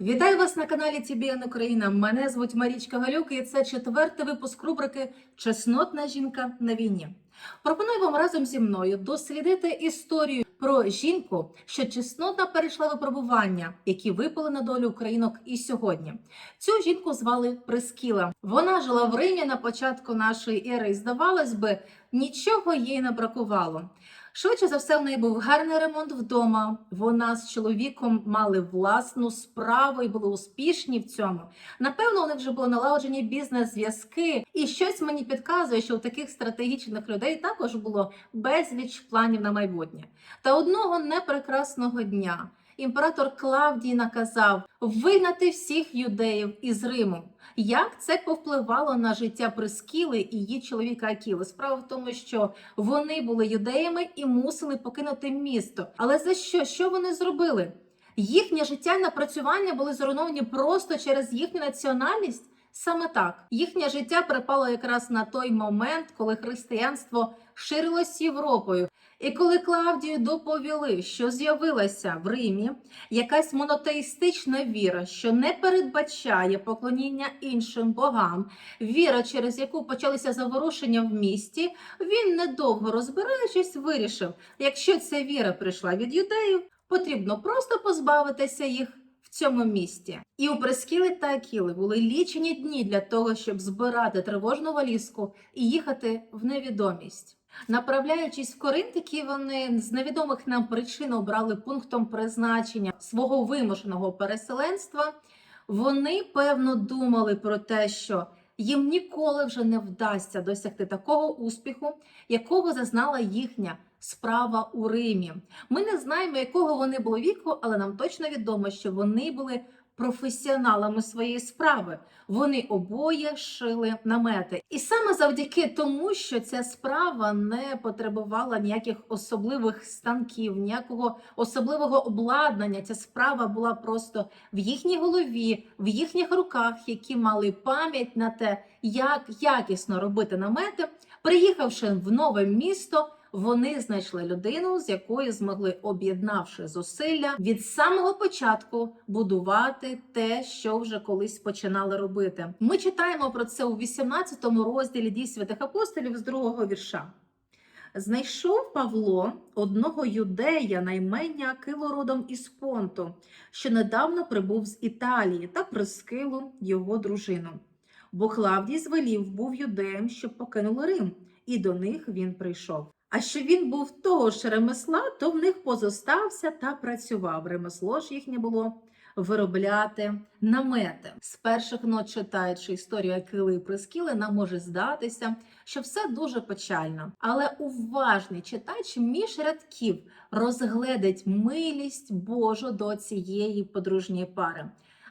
Вітаю вас на каналі TBN Україна. Мене звуть Марічка Галюк, і це четвертий випуск рубрики Чеснотна жінка на війні. Пропоную вам разом зі мною дослідити історію про жінку, що чеснотно перейшла випробування, які випали на долю українок і сьогодні. Цю жінку звали Прескіла. Вона жила в Римі на початку нашої ери, і здавалось би, нічого їй не бракувало. Швидше за все, в неї був гарний ремонт вдома. Вона з чоловіком мали власну справу і були успішні в цьому. Напевно, у них вже були налагоджені бізнес-зв'язки, і щось мені підказує, що у таких стратегічних людей також було безліч планів на майбутнє. Та одного непрекрасного дня імператор Клавдій наказав вигнати всіх юдеїв із Риму. Як це повпливало на життя Прискіли і її чоловіка Акіли? Справа в тому, що вони були юдеями і мусили покинути місто. Але за що? Що вони зробили? Їхнє життя і напрацювання були зруйновані просто через їхню національність. Саме так їхнє життя припало якраз на той момент, коли християнство ширилось Європою, і коли Клавдію доповіли, що з'явилася в Римі якась монотеїстична віра, що не передбачає поклоніння іншим богам, віра, через яку почалися заворушення в місті, він недовго розбираючись, вирішив: якщо ця віра прийшла від юдеїв, потрібно просто позбавитися їх цьому місті. І у Прескіли та Акіли були лічені дні для того, щоб збирати тривожну валізку і їхати в невідомість. Направляючись в Коринт, які вони з невідомих нам причин обрали пунктом призначення свого вимушеного переселенства, вони певно думали про те, що їм ніколи вже не вдасться досягти такого успіху, якого зазнала їхня справа у Римі. Ми не знаємо, якого вони були віку, але нам точно відомо, що вони були професіоналами своєї справи. Вони обоє шили намети. І саме завдяки тому, що ця справа не потребувала ніяких особливих станків, ніякого особливого обладнання. Ця справа була просто в їхній голові, в їхніх руках, які мали пам'ять на те, як якісно робити намети. Приїхавши в нове місто, вони знайшли людину, з якою змогли, об'єднавши зусилля, від самого початку будувати те, що вже колись починали робити. Ми читаємо про це у 18 розділі дій святих апостолів з другого вірша. Знайшов Павло одного юдея наймення Акилу родом із Понту, що недавно прибув з Італії, та Прискилу його дружину. Бо Клавдій звелів був юдеєм, щоб покинули Рим, і до них він прийшов. А що він був того ж ремесла, то в них позостався та працював. Ремесло ж їхнє було виробляти намети. З перших нот читаючи історію Акили і Прискіли, нам може здатися, що все дуже печально. Але уважний читач між рядків розгледить милість Божу до цієї подружньої пари.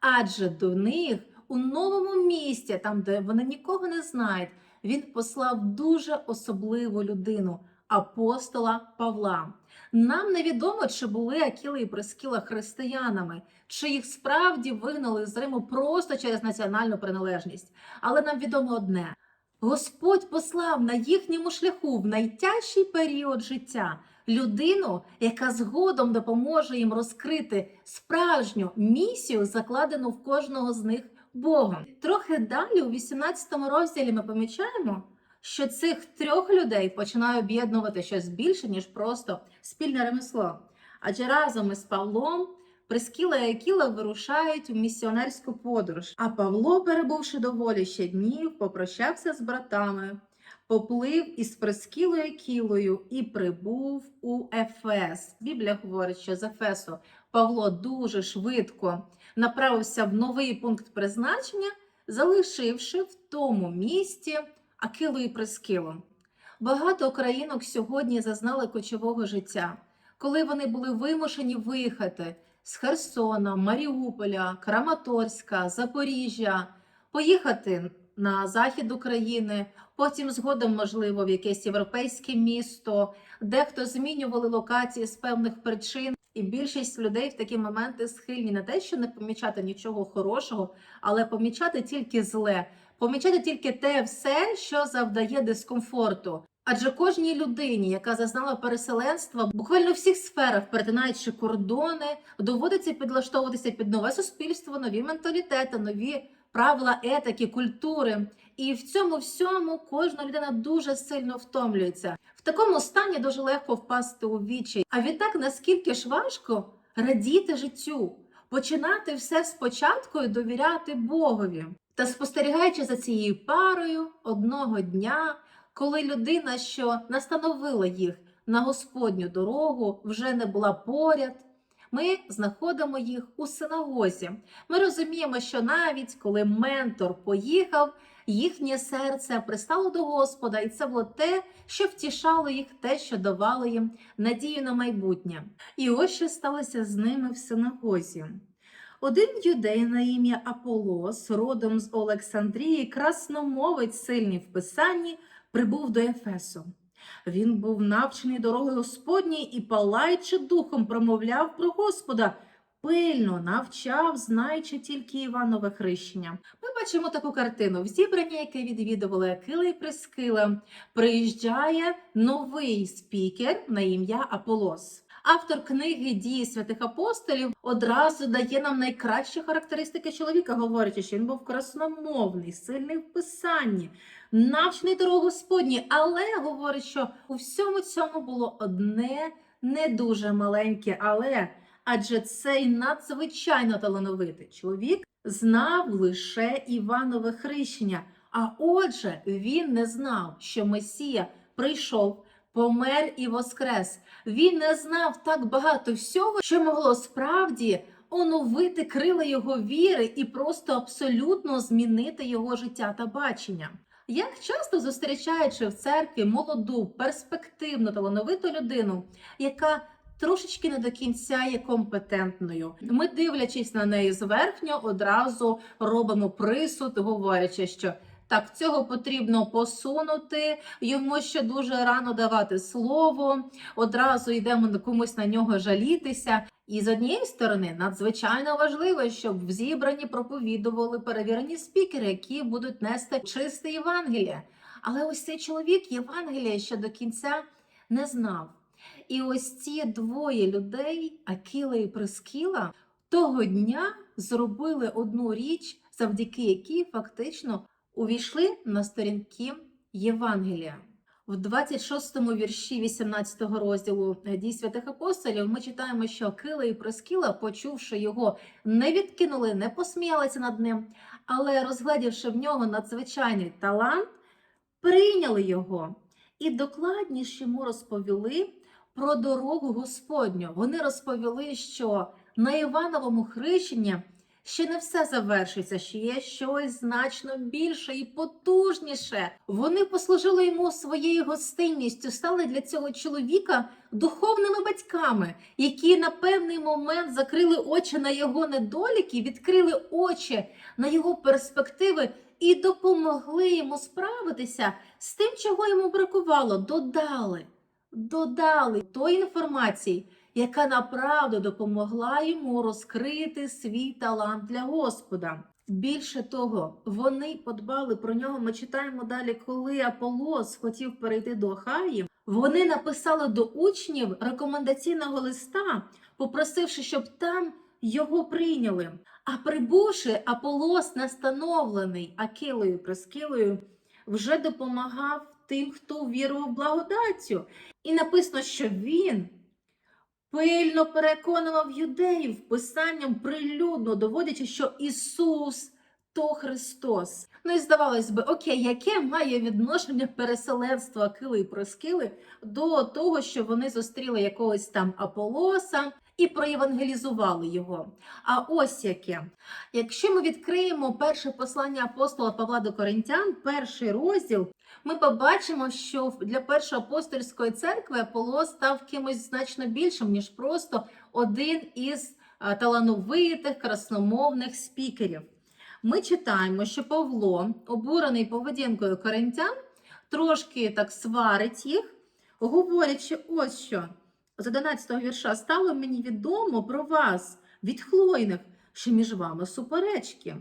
Адже до них у новому місті, там де вони нікого не знають, він послав дуже особливу людину апостола Павла. Нам невідомо, чи були Акіла і Прискіла християнами, чи їх справді вигнали з Риму просто через національну приналежність. Але нам відомо одне: Господь послав на їхньому шляху в найтяжчий період життя людину, яка згодом допоможе їм розкрити справжню місію, закладену в кожного з них Богом. Трохи далі, у 18 розділі, ми помічаємо що цих трьох людей починає об'єднувати щось більше, ніж просто спільне ремесло. Адже разом із Павлом Прискіла і Акіла вирушають у місіонерську подорож. А Павло, перебувши доволі ще днів, попрощався з братами, поплив із Прискілою Акілою і прибув у Ефес. Біблія говорить, що з Ефесу Павло дуже швидко направився в новий пункт призначення, залишивши в тому місті. Акилу і Прескилу. Багато українок сьогодні зазнали кочового життя, коли вони були вимушені виїхати з Херсона, Маріуполя, Краматорська, Запоріжжя, поїхати на захід України, потім згодом, можливо, в якесь європейське місто, дехто змінювали локації з певних причин. І більшість людей в такі моменти схильні на те, що не помічати нічого хорошого, але помічати тільки зле, помічати тільки те все, що завдає дискомфорту. Адже кожній людині, яка зазнала переселенства, буквально в всіх сферах, перетинаючи кордони, доводиться підлаштовуватися під нове суспільство, нові менталітети, нові правила етики, культури. І в цьому всьому кожна людина дуже сильно втомлюється. В такому стані дуже легко впасти у вічі. А відтак, наскільки ж важко радіти життю, починати все спочатку і довіряти Богові. Та спостерігаючи за цією парою одного дня, коли людина, що настановила їх на Господню дорогу, вже не була поряд. Ми знаходимо їх у синагозі. Ми розуміємо, що навіть коли ментор поїхав, їхнє серце пристало до Господа, і це було те, що втішало їх, те, що давало їм надію на майбутнє. І ось що сталося з ними в синагозі. Один юдей на ім'я Аполос, родом з Олександрії, красномовець сильний в писанні, прибув до Ефесу. Він був навчений дороги Господній і, палаючи духом, промовляв про Господа, пильно навчав, знаючи тільки Іванове хрещення. Ми бачимо таку картину. В зібранні, яке відвідували Акила і Прискила, приїжджає новий спікер на ім'я Аполос. Автор книги Дії святих апостолів одразу дає нам найкращі характеристики чоловіка, говорячи, що він був красномовний, сильний в писанні, навчений дорогу Господній, але говорить, що у всьому цьому було одне не дуже маленьке, але адже цей надзвичайно талановитий чоловік знав лише Іванове хрещення. А отже, він не знав, що Месія прийшов, помер і воскрес. Він не знав так багато всього, що могло справді оновити крила його віри і просто абсолютно змінити його життя та бачення. Як часто зустрічаючи в церкві молоду, перспективну, талановиту людину, яка трошечки не до кінця є компетентною, ми, дивлячись на неї зверхньо, одразу робимо присуд, говорячи, що так, цього потрібно посунути, йому ще дуже рано давати слово, одразу йдемо комусь на нього жалітися. І з однієї сторони, надзвичайно важливо, щоб в зібранні проповідували перевірені спікери, які будуть нести чисте Євангеліє. Але ось цей чоловік Євангелія ще до кінця не знав. І ось ці двоє людей, Акіла і Прискіла, того дня зробили одну річ, завдяки якій фактично увійшли на сторінки Євангелія. В 26-му вірші 18-го розділу дій святих апостолів ми читаємо, що Акила і Проскіла, почувши його, не відкинули, не посміялися над ним, але розглядівши в нього надзвичайний талант, прийняли його і докладніше йому розповіли про дорогу Господню. Вони розповіли, що на Івановому хрещенні ще не все завершиться, ще є щось значно більше і потужніше. Вони послужили йому своєю гостинністю, стали для цього чоловіка духовними батьками, які на певний момент закрили очі на його недоліки, відкрили очі на його перспективи і допомогли йому справитися з тим, чого йому бракувало. Додали, додали тої інформації яка направду допомогла йому розкрити свій талант для Господа. Більше того, вони подбали про нього. Ми читаємо далі, коли Аполос хотів перейти до Ахаї, вони написали до учнів рекомендаційного листа, попросивши, щоб там його прийняли. А прибувши, Аполос, настановлений Акилою Прескилою, вже допомагав тим, хто вірував благодаттю. І написано, що він пильно переконував юдеїв писанням прилюдно, доводячи, що Ісус то Христос. Ну і здавалось би, окей, яке має відношення переселенства Акили і Проскили до того, що вони зустріли якогось там Аполоса і проєвангелізували його. А ось яке. Якщо ми відкриємо перше послання апостола Павла до Коринтян, перший розділ, ми побачимо, що для першої апостольської церкви Аполос став кимось значно більшим, ніж просто один із талановитих красномовних спікерів. Ми читаємо, що Павло, обурений поведінкою коринтян, трошки так сварить їх, говорячи, ось що з 11 го вірша стало мені відомо про вас від хлойних, що між вами суперечки.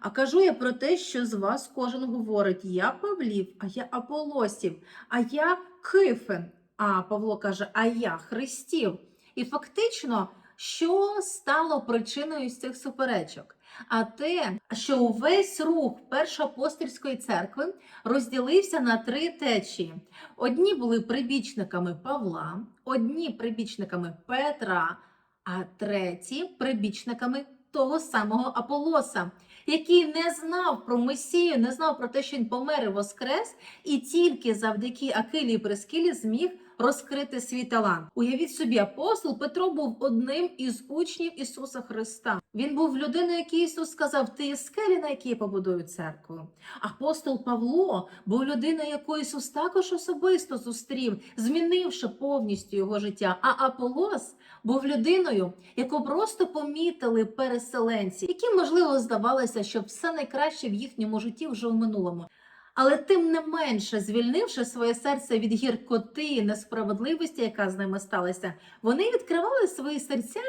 А кажу я про те, що з вас кожен говорить: я Павлів, а я Аполосів, а я Кифен. А Павло каже: А я Христів. І фактично, що стало причиною з цих суперечок? А те, що увесь рух Першоапостольської церкви розділився на три течії. Одні були прибічниками Павла, одні прибічниками Петра, а треті прибічниками того самого Аполоса, який не знав про Месію, не знав про те, що він помер і воскрес, і тільки завдяки Акилі і Прескілі зміг розкрити свій талант. Уявіть собі, апостол Петро був одним із учнів Ісуса Христа. Він був людиною, якій Ісус сказав: Ти є скелі, на якій я побудую церкву. Апостол Павло був людиною, яку Ісус також особисто зустрів, змінивши повністю його життя. А Аполос був людиною, яку просто помітили переселенці, які, можливо, здавалося, що все найкраще в їхньому житті вже в минулому. Але тим не менше, звільнивши своє серце від гіркоти і несправедливості, яка з ними сталася, вони відкривали свої серця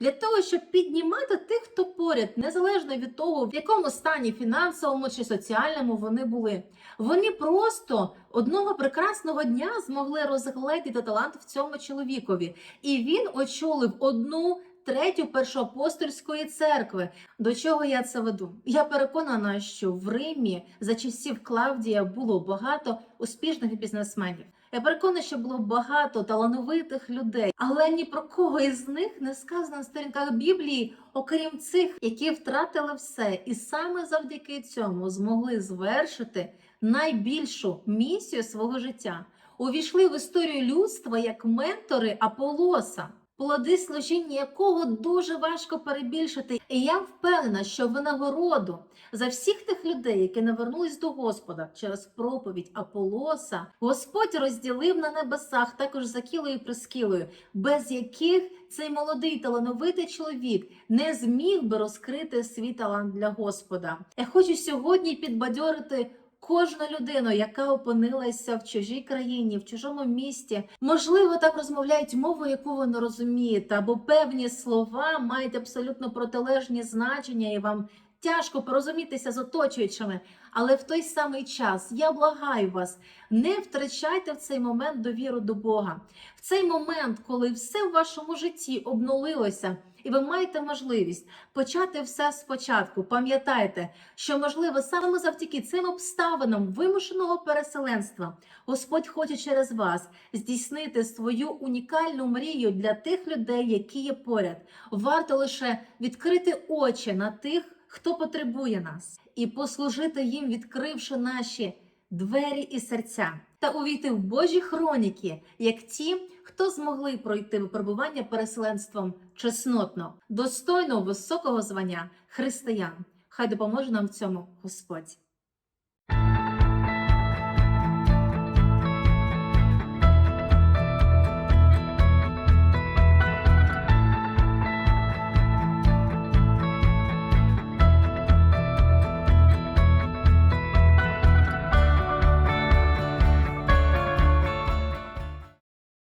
для того, щоб піднімати тих, хто поряд, незалежно від того, в якому стані фінансовому чи соціальному вони були. Вони просто одного прекрасного дня змогли розгледіти талант в цьому чоловікові, і він очолив одну. Третю першоапостольської церкви. До чого я це веду? Я переконана, що в Римі за часів Клавдія було багато успішних бізнесменів. Я переконана, що було багато талановитих людей, але ні про кого із них не сказано на сторінках Біблії, окрім цих, які втратили все, і саме завдяки цьому змогли звершити найбільшу місію свого життя. Увійшли в історію людства як ментори Аполоса. Плоди служіння якого дуже важко перебільшити. І я впевнена, що винагороду за всіх тих людей, які навернулись до Господа через проповідь Аполоса, Господь розділив на небесах також за кілою і прискілою, без яких цей молодий талановитий чоловік не зміг би розкрити свій талант для Господа. Я хочу сьогодні підбадьорити Кожну людину, яка опинилася в чужій країні, в чужому місті, можливо, так розмовляють мову, яку ви не розумієте, або певні слова мають абсолютно протилежні значення, і вам тяжко порозумітися з оточуючими. Але в той самий час я благаю вас, не втрачайте в цей момент довіру до Бога. В цей момент, коли все в вашому житті обнулилося, і ви маєте можливість почати все спочатку. Пам'ятайте, що можливо саме завдяки цим обставинам вимушеного переселенства Господь хоче через вас здійснити свою унікальну мрію для тих людей, які є поряд. Варто лише відкрити очі на тих, хто потребує нас, і послужити їм, відкривши наші двері і серця, та увійти в Божі хроніки, як ті, хто змогли пройти випробування переселенством чеснотно, достойно високого звання християн. Хай допоможе нам в цьому Господь.